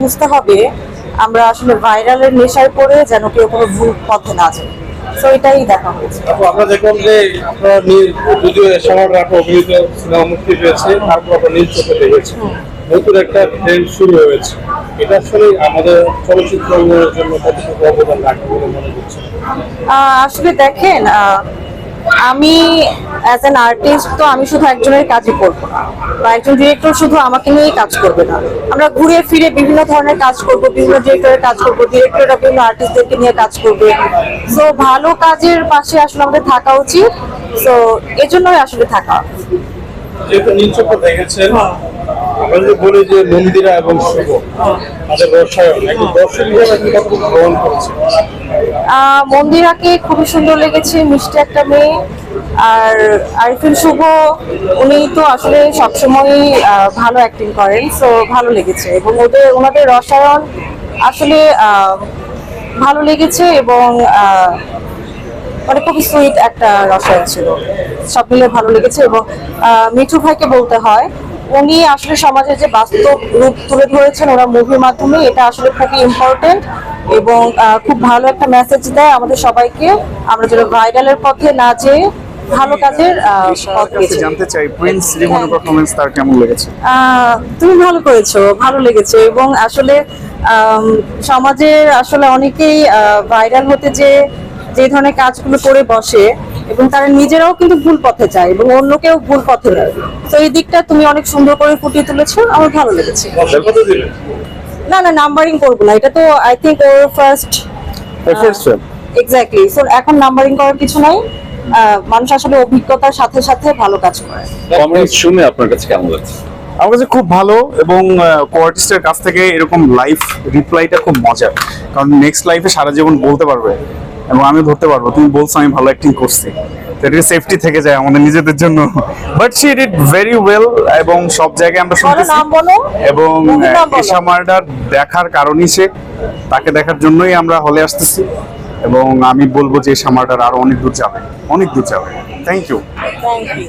বুঝতে হবে আমরা আসলে ভাইরালের নেশায় পড়ে যেন কেউ কোনো ভুল পথে না যায়। তো এটাই দেখা হয়েছে। আপু, আমরা দেখলাম যে আপনারা নি- যদিও সবার রাত অভিনীত সিনেমা মুক্তি পেয়েছে তারপর আপনার নিজ চোখে দেখেছি নতুন একটা ট্রেন্ড শুরু হয়েছে। এটা আসলে আমাদের চলচ্চিত্র জন্য কতটুকু অবদান রাখবে বলে মনে করছে আসলে দেখেন আমি অ্যাজ অ্যান আর্টিস্ট তো আমি শুধু একজনের কাজই করব না। বা একজন ডিরেক্টর শুধু আমাকে নিয়েই কাজ করবে না। আমরা ঘুরে ফিরে বিভিন্ন ধরনের কাজ করব, বিভিন্ন ডিরেক্টরের কাজ করব ডিরেক্টররা বিভিন্ন আর্টিস্টদেরকে নিয়ে কাজ করবে। সো ভালো কাজের পাশে আসলে আমাদের থাকা উচিত। সো এজন্যই আসলে থাকা। আমরা যে মন্দিরা এবং মন্দিরাকে খুবই সুন্দর লেগেছে, মিষ্টি একটা মেয়ে। আর আরিফিন শুভ, উনি তো আসলে সবসময়ই ভালো অ্যাক্টিং করেন সো ভালো লেগেছে। এবং ওদের, ওনাদের রসায়ন আসলে ভালো লেগেছে এবং মানে খুবই সুইট একটা রসায়ন ছিল। সব মিলে ভালো লেগেছে এবং মিঠু ভাইকে বলতে হয়, উনি আসলে সমাজের যে বাস্তব রূপ তুলে ধরেছেন ওরা মুভির মাধ্যমে, এটা আসলে খুবই ইম্পর্টেন্ট এবং খুব ভালো একটা মেসেজ দেয় আমাদের সবাইকে। আমরা যেন ভাইরালের পথে না যেয়ে ভালো কাজের পথ কাছে জানতে চাই প্রিন্স রিমনের পারফরমেন্স তার কেমন লেগেছে? তুমি ভালো করেছ ভালো লেগেছে এবং আসলে সমাজের আসলে অনেকেই ভাইরাল হতে যে যে ধরনের কাজগুলো করে বসে এবং তারা নিজেরাও কিন্তু ভুল পথে যায় এবং অন্যকেও ভুল পথে দেয় তো এই দিকটা তুমি অনেক সুন্দর করে ফুটিয়ে তুলেছো আমার ভালো লেগেছে। না না নাম্বারিং করব না। এটা তো আই থিঙ্ক ওর ফার্স্ট ফার্স্ট এক্স্যাক্টলি সো এখন নাম্বারিং করার কিছু নাই। মানুষ আসলে অভিজ্ঞতার সাথে সাথে ভালো কাজ করে। কমেন্ট শুনে আপনার কাছে কেমন লাগছে? আমার কাছে খুব ভালো এবং কোয়ার্টিস্টের কাছ থেকে এরকম লাইফ রিপ্লাইটা খুব মজার। কারণ নেক্সট লাইফে সারা জীবন বলতে পারবে এবং আমি ধরতে পারব। তুমি বলছো আমি ভালো অ্যাক্টিং করছি। এটা সেফটি থেকে যায় আমাদের নিজেদের জন্য। But she did very well এবং সব জায়গায় আমরা শুনতেছি। এবং। এশা মার্ডার দেখার কারণই সে তাকে দেখার জন্যই আমরা হলে আসতেছি। এবং আমি বলব যে এশা মার্ডার আরও অনেক দূর যাবে। অনেক দূর যাবে। Thank you thank you